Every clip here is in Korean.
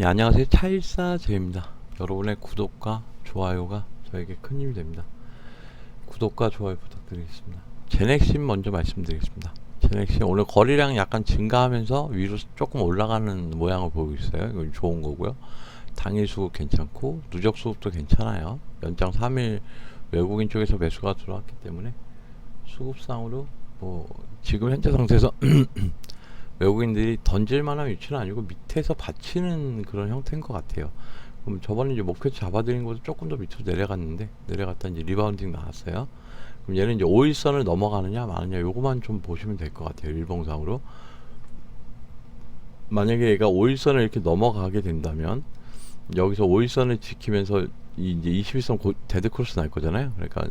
예, 안녕하세요. 차일사제입니다. 여러분의 구독과 좋아요가 저에게 큰 힘이 됩니다. 구독과 좋아요 부탁드리겠습니다. 제넥신 먼저 말씀드리겠습니다. 제넥신 오늘 거리량 약간 증가하면서 위로 조금 올라가는 모양을 보이고 있어요. 이건 좋은 거고요. 당일 수급 괜찮고 누적 수급도 괜찮아요. 연장 3일 외국인 쪽에서 매수가 들어왔기 때문에 수급상으로 뭐 지금 현재 상태에서 외국인들이 던질 만한 위치는 아니고 밑에서 받치는 그런 형태인 것 같아요. 그럼 저번에 이제 목표치 잡아드린 것도 조금 더 밑으로 내려갔는데 내려갔다 이제 리바운딩 나왔어요. 그럼 얘는 이제 5일선을 넘어가느냐 마느냐 요거만 좀 보시면 될 것 같아요. 일봉상으로. 만약에 얘가 5일선을 이렇게 넘어가게 된다면 여기서 5일선을 지키면서 이 이제 21선 고, 데드크로스 날 거잖아요. 그러니까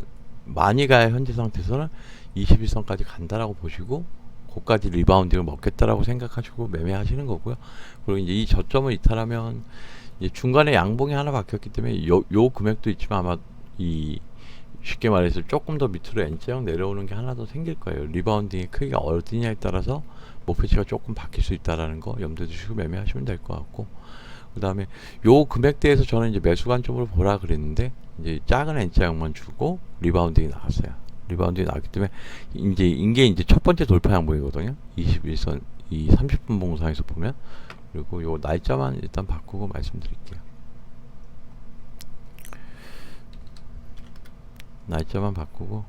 많이 가야 현재 상태에서는 21선까지 간다라고 보시고 고까지 리바운딩을 먹겠다라고 생각하시고 매매하시는 거고요. 그리고 이제 이 저점을 이탈하면 이제 중간에 양봉이 하나 박혔기 때문에 요, 요 금액도 있지만 아마 이 쉽게 말해서 조금 더 밑으로 N자형 내려오는 게 하나 더 생길 거예요. 리바운딩의 크기가 어디냐에 따라서 목표치가 조금 바뀔 수 있다라는 거 염두에 두시고 매매하시면 될 것 같고 그 다음에 요 금액대에서 저는 이제 매수 관점으로 보라 그랬는데 이제 작은 N자형만 주고 리바운딩이 나왔어요. 리바운딩이 나왔기 때문에 이제 이게 이제 첫 번째 돌파 양봉이거든요. 21선 이 30분 봉상에서 보면 그리고 요 날짜만 일단 바꾸고 말씀드릴게요. 날짜만 바꾸고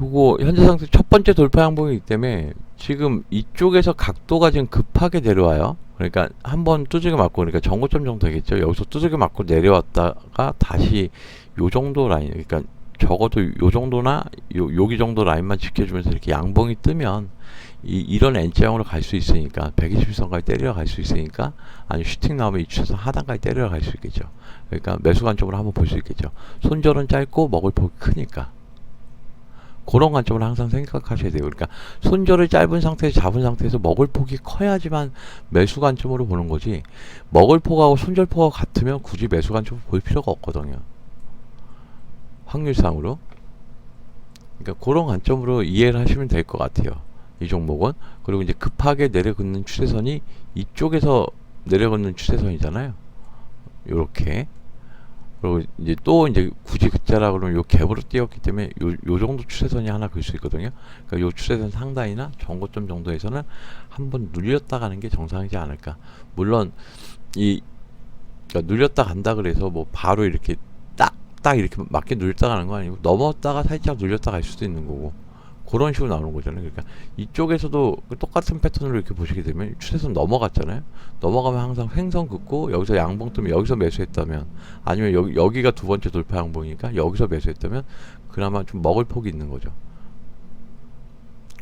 요거 현재 상태 첫 번째 돌파 양봉이기 때문에 지금 이쪽에서 각도가 지금 급하게 내려와요. 그러니까 한 번 두들겨 맞고 그러니까 정고점 정도 되겠죠. 여기서 두들겨 맞고 내려왔다가 다시 요 정도 라인 그러니까 적어도 요 정도나 요 여기 정도 라인만 지켜주면서 이렇게 양봉이 뜨면 이, 이런 N자형으로 갈 수 있으니까 120선까지 때려 갈 수 있으니까 아니 슈팅 나오면 이 추세선 하단까지 때려 갈 수 있겠죠. 그러니까 매수 관점으로 한번 볼 수 있겠죠. 손절은 짧고 먹을 폭이 크니까 그런 관점을 항상 생각하셔야 돼요. 그러니까 손절을 짧은 상태에서 잡은 상태에서 먹을 폭이 커야지만 매수 관점으로 보는 거지 먹을 폭하고 손절 폭하고 같으면 굳이 매수 관점을 볼 필요가 없거든요. 확률상으로. 그러니까 그런 관점으로 이해를 하시면 될 것 같아요. 이 종목은. 그리고 이제 급하게 내려긋는 추세선이 이쪽에서 내려긋는 추세선이잖아요. 요렇게. 그리고 이제 또 이제 굳이 그자라 그러면 요 갭으로 띄었기 때문에 요, 요 정도 추세선이 하나 그을 수 있거든요. 그러니까 요 추세선 상단이나 정고점 정도에서는 한번 눌렸다 가는 게 정상이지 않을까. 물론 이 그러니까 눌렸다 간다 그래서 뭐 바로 이렇게 딱딱 이렇게 맞게 눌렸다 가는 거 아니고 넘었다가 살짝 눌렸다 갈 수도 있는 거고 그런 식으로 나오는 거잖아요. 그러니까 이쪽에서도 그 똑같은 패턴으로 이렇게 보시게 되면 추세선 넘어갔잖아요. 넘어가면 항상 횡성 긋고 여기서 양봉 뜨면 여기서 매수했다면 아니면 여기 여기가 두 번째 돌파 양봉이니까 여기서 매수했다면 그나마 좀 먹을 폭이 있는 거죠.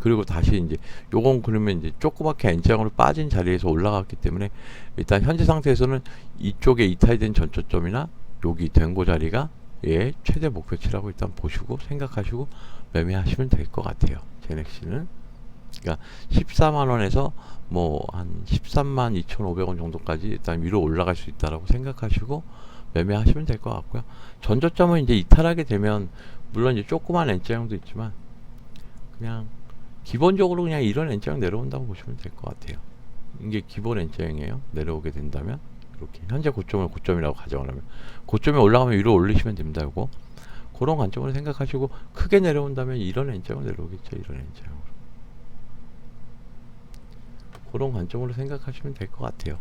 그리고 다시 이제 요건 그러면 이제 조그맣게 N자형으로 빠진 자리에서 올라갔기 때문에 일단 현재 상태에서는 이쪽에 이탈된 전초점이나 여기 된고 자리가 예 최대 목표치라고 일단 보시고 생각하시고 매매하시면 될 것 같아요. 제넥시는 그러니까 14만 원에서 뭐 한 13만 2,500원 정도까지 일단 위로 올라갈 수 있다라고 생각하시고 매매하시면 될 것 같고요. 전저점은 이제 이탈하게 되면 물론 이제 조그만 N자형도 있지만 그냥 기본적으로 그냥 이런 N자형 내려온다고 보시면 될 것 같아요. 이게 기본 N자형이에요. 내려오게 된다면 이렇게 현재 고점을 고점이라고 가정하면 고점에 올라가면 위로 올리시면 됩니다. 이거 그런 관점으로 생각하시고 크게 내려온다면 이런 N자형으로 내려오겠죠. 이런 N자형으로 그런 관점으로 생각하시면 될 것 같아요.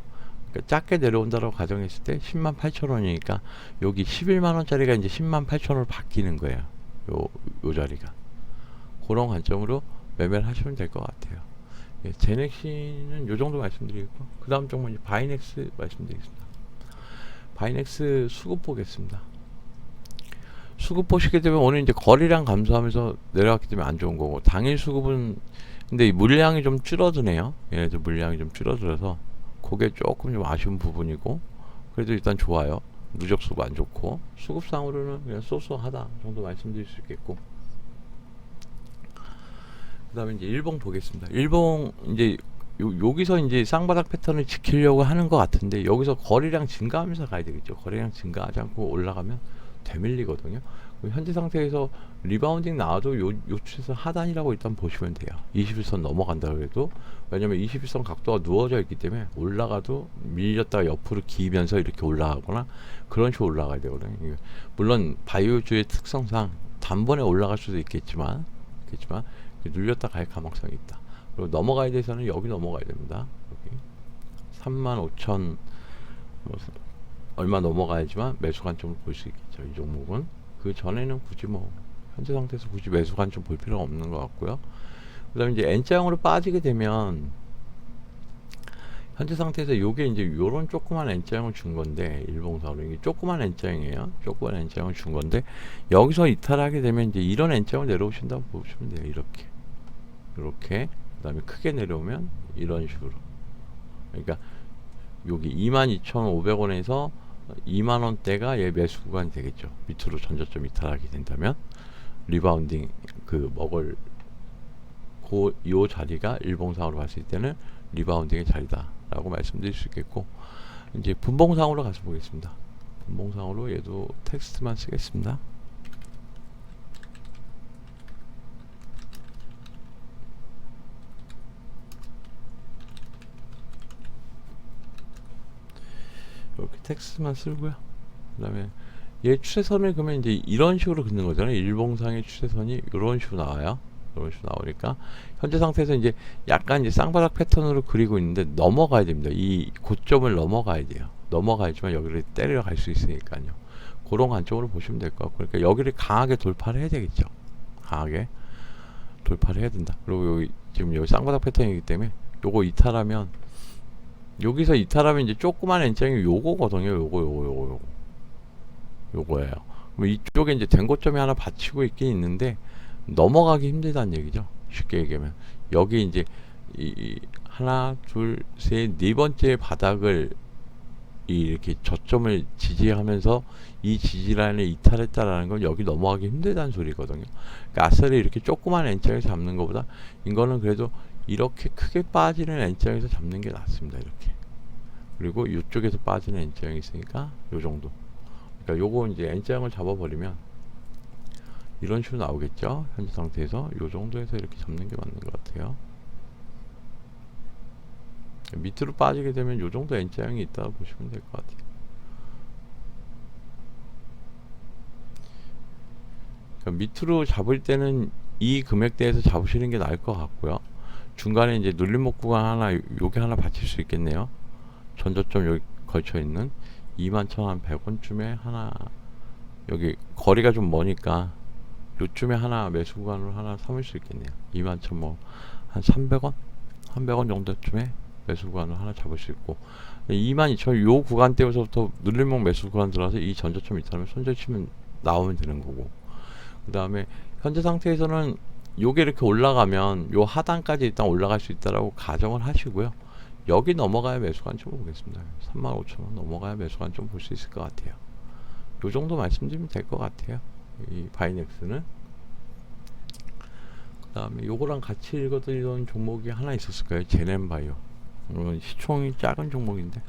그러니까 작게 내려온다고 가정했을 때 10만 8천 원이니까 여기 11만 원짜리가 이제 10만 8천 원으로 바뀌는 거예요. 요, 요 자리가 그런 관점으로 매매를 하시면 될 것 같아요. 예, 제넥시는 요 정도 말씀드리고 그 다음 종목 이제 바이넥스 말씀드리겠습니다. 바이넥스 수급 보겠습니다. 수급 보시게 되면 오늘 이제 거리량 감소하면서 내려갔기 때문에 안 좋은 거고 당일 수급은 근데 이 물량이 좀 줄어드네요. 얘네들 물량이 좀 줄어들어서 그게 조금 좀 아쉬운 부분이고 그래도 일단 좋아요. 누적 수급 안 좋고 수급상으로는 그냥 쏘쏘하다 정도 말씀드릴 수 있겠고 그다음에 이제 일봉 보겠습니다. 일봉 이제 요, 여기서 이제 쌍바닥 패턴을 지키려고 하는 것 같은데 여기서 거리량 증가하면서 가야 되겠죠. 거리량 증가하지 않고 올라가면 되밀리거든요. 현재 상태에서 리바운딩 나와도 요, 요 추세선 하단이라고 일단 보시면 돼요. 21선 넘어간다 그래도 왜냐면 21선 각도가 누워져 있기 때문에 올라가도 밀렸다가 옆으로 기면서 이렇게 올라가거나 그런 식으로 올라가야 되거든요. 물론 바이오주의 특성상 단번에 올라갈 수도 있겠지만 있겠지만 눌렸다 갈 가능성이 있다. 그리고 넘어가야 돼서는 여기 넘어가야 됩니다. 여기 35,000 뭐 얼마 넘어가야지만 매수 관점을 볼 수 있겠죠. 이 종목은 그 전에는 굳이 뭐 현재 상태에서 굳이 매수 관점 볼 필요가 없는 것 같고요. 그다음에 이제 N자형으로 빠지게 되면 현재 상태에서 요게 이제 요런 조그만 N자형을 준 건데 일봉사로 이게 조그만 N자형이에요. 조그만 N자형을 준 건데 여기서 이탈하게 되면 이제 이런 N자형을 내려오신다고 보시면 돼요. 이렇게 이렇게 그 다음에 크게 내려오면 이런 식으로 그러니까 여기 22,500원에서 2만 원대가 얘 매수 구간이 되겠죠. 밑으로 전저점 이탈하게 된다면 리바운딩 그 먹을 고 요 자리가 일봉상으로 봤을 때는 리바운딩의 자리다 라고 말씀드릴 수 있겠고 이제 분봉상으로 가서 보겠습니다. 분봉상으로 얘도 텍스트만 쓰겠습니다. 이렇게 텍스트만 쓰고요. 그 다음에 얘 추세선을 그러면 이제 이런 식으로 긋는 거잖아요. 일봉상의 추세선이 이런 식으로 나와요. 식으로 나오니까 현재 상태에서 이제 약간 이제 쌍바닥 패턴으로 그리고 있는데 넘어가야 됩니다. 이 고점을 넘어가야 돼요. 넘어가야지만 여기를 때려 갈 수 있으니까요. 그런 관점으로 보시면 될 것 같고, 그러니까 여기를 강하게 돌파를 해야 되겠죠. 강하게 돌파를 해야 된다. 그리고 여기 지금 여기 쌍바닥 패턴이기 때문에 요거 이탈하면 여기서 이탈하면 이제 조그만 N장이 요거거든요. 요거 요거 요거 요거 요거예요. 이쪽에 이제 된 고점이 하나 받치고 있긴 있는데 넘어가기 힘들다는 얘기죠. 쉽게 얘기하면 여기 이제 이, 이 하나 둘 셋 네 번째 바닥을 이 이렇게 저점을 지지하면서 이 지지 라인을 이탈했다라는 건 여기 넘어가기 힘들다는 소리거든요. 그러니까 아싸리 이렇게 조그만 N장에서 잡는 것보다 이거는 그래도 이렇게 크게 빠지는 N장에서 잡는 게 낫습니다. 이렇게. 그리고 이쪽에서 빠지는 N장이 있으니까 요 정도. 그러니까 요거 이제 N장을 잡아버리면 이런 식으로 나오겠죠. 현재 상태에서 요 정도에서 이렇게 잡는 게 맞는 것 같아요. 밑으로 빠지게 되면 요 정도 N자형이 있다고 보시면 될 것 같아요. 그러니까 밑으로 잡을 때는 이 금액대에서 잡으시는 게 나을 것 같고요. 중간에 이제 눌림목 구간 하나 요- 요게 하나 받칠 수 있겠네요. 전저점 여기 걸쳐 있는 21,100원쯤에 하나 여기 거리가 좀 머니까 요쯤에 하나 매수 구간으로 하나 삼을 수 있겠네요. 21,000뭐 한 300원? 300원 정도쯤에 매수 구간을 하나 잡을 수 있고 22,000요 구간대에서부터 눌림목 매수 구간 들어가서 이 전저점 이탈하면 손절 치면 나오면 되는 거고 그 다음에 현재 상태에서는 요게 이렇게 올라가면 요 하단까지 일단 올라갈 수 있다라고 가정을 하시고요. 여기 넘어가야 매수 관점 보겠습니다. 35,000원 넘어가야 매수 관점 볼수 있을 것 같아요. 요 정도 말씀드리면 될 것 같아요. 이 바이넥스는 그 다음에 요거랑 같이 읽어드리던 종목이 하나 있었을 거예요. 제넨바이오. 이건 시총이 작은 종목인데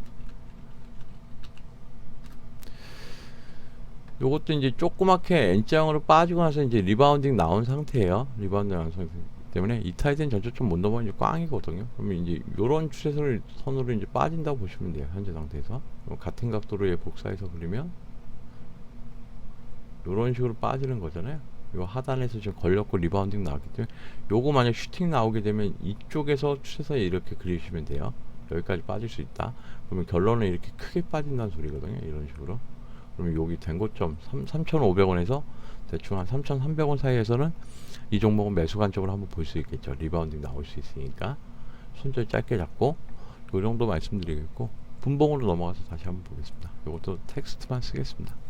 요것도 이제 조그맣게 N장으로 빠지고 나서 이제 리바운딩 나온 상태예요. 리바운딩 나온 상태 때문에 이탈된 전초점 못 넘어가면 이제 꽝이거든요. 그러면 이제 요런 추세선을 선으로 이제 빠진다고 보시면 돼요. 현재 상태에서 그럼 같은 각도로 얘 복사해서 그리면 요런 식으로 빠지는 거잖아요. 요 하단에서 지금 걸렸고 리바운딩 나왔기 때문에 요거 만약 슈팅 나오게 되면 이쪽에서 추세선 이렇게 그리시면 돼요. 여기까지 빠질 수 있다. 그러면 결론은 이렇게 크게 빠진다는 소리거든요. 이런 식으로. 그러면 여기 된고점 3,500원에서 대충 한 3,300원 사이에서는 이 종목은 매수 관점으로 한번 볼 수 있겠죠. 리바운딩 나올 수 있으니까 손절 짧게 잡고 요 정도 말씀드리겠고 분봉으로 넘어가서 다시 한번 보겠습니다. 이것도 텍스트만 쓰겠습니다.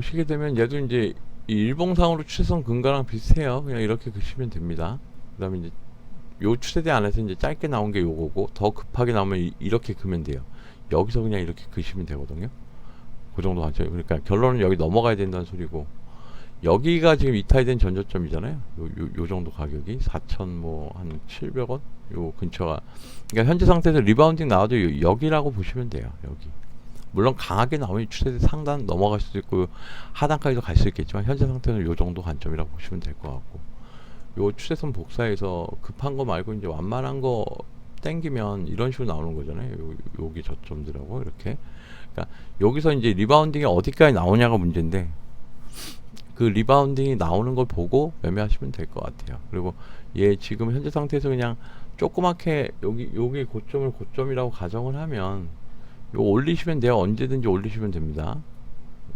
보시게 되면 얘도 이제 이 일봉상으로 추세선 근거랑 비슷해요. 그냥 이렇게 그시면 됩니다. 그 다음에 이제 요 추세대 안에서 이제 짧게 나온 게 요거고 더 급하게 나오면 이, 이렇게 그면 돼요. 여기서 그냥 이렇게 그시면 되거든요. 그 정도 관점. 그러니까 결론은 여기 넘어가야 된다는 소리고 여기가 지금 이탈된 전저점이잖아요. 요, 요, 요 정도 가격이 4천 뭐한 700원 요 근처가 그러니까 현재 상태에서 리바운딩 나와도 요- 여기라고 보시면 돼요. 여기 물론 강하게 나오면 추세대 상단 넘어갈 수도 있고 하단까지도 갈 수 있겠지만 현재 상태는 요 정도 관점이라고 보시면 될 것 같고 요 추세선 복사해서 급한 거 말고 이제 완만한 거 땡기면 이런 식으로 나오는 거잖아요. 요, 여기 저점들하고 이렇게. 그러니까 여기서 이제 리바운딩이 어디까지 나오냐가 문제인데 그 리바운딩이 나오는 걸 보고 매매하시면 될 것 같아요. 그리고 얘 지금 현재 상태에서 그냥 조그맣게 여기 여기 고점을 고점이라고 가정을 하면 요 올리시면 돼요. 언제든지 올리시면 됩니다.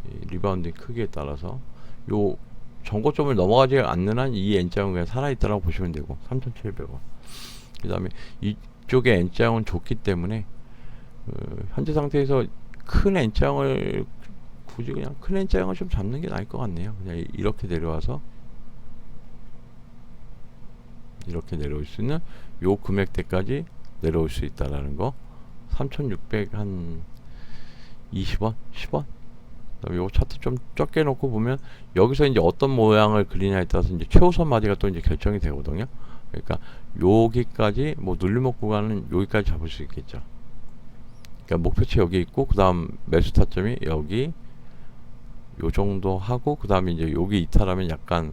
이 리바운딩 크기에 따라서 요 전고점을 넘어가지 않는 한 이 N자은 그냥 살아있다라고 보시면 되고 3,700원. 그 다음에 이쪽에 N자은 좋기 때문에 그 현재 상태에서 큰 N자을 굳이 그냥 큰 N자형을 좀 잡는 게 나을 것 같네요. 그냥 이- 이렇게 내려와서 이렇게 내려올 수 있는 요 금액대까지 내려올 수 있다라는 거. 3,600 한 20원, 10원. 그다음에 요 차트 좀 적게 놓고 보면 여기서 이제 어떤 모양을 그리냐에 따라서 이제 최우선 마디가 또 이제 결정이 되거든요. 그러니까 여기까지 뭐 눌림목 구간은 여기까지 잡을 수 있겠죠. 그러니까 목표치 여기 있고 그다음 매수 타점이 여기 요 정도 하고 그다음에 이제 여기 이탈하면 약간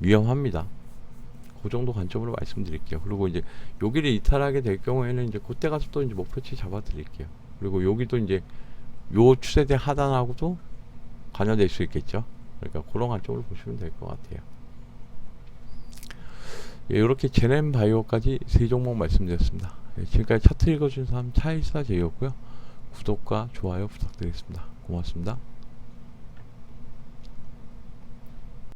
위험합니다. 그 정도 관점으로 말씀드릴게요. 그리고 이제 여기를 이탈하게 될 경우에는 이제 그때 가서 또 이제 목표치 잡아 드릴게요. 그리고 여기도 이제 요 추세대 하단하고도 관여될 수 있겠죠. 그러니까 그런 관점으로 보시면 될 것 같아요. 예, 이렇게 제넨 바이오까지 세 종목 말씀드렸습니다. 예, 지금까지 차트 읽어준 사람 차일사 제이였고요. 구독과 좋아요 부탁드리겠습니다. 고맙습니다.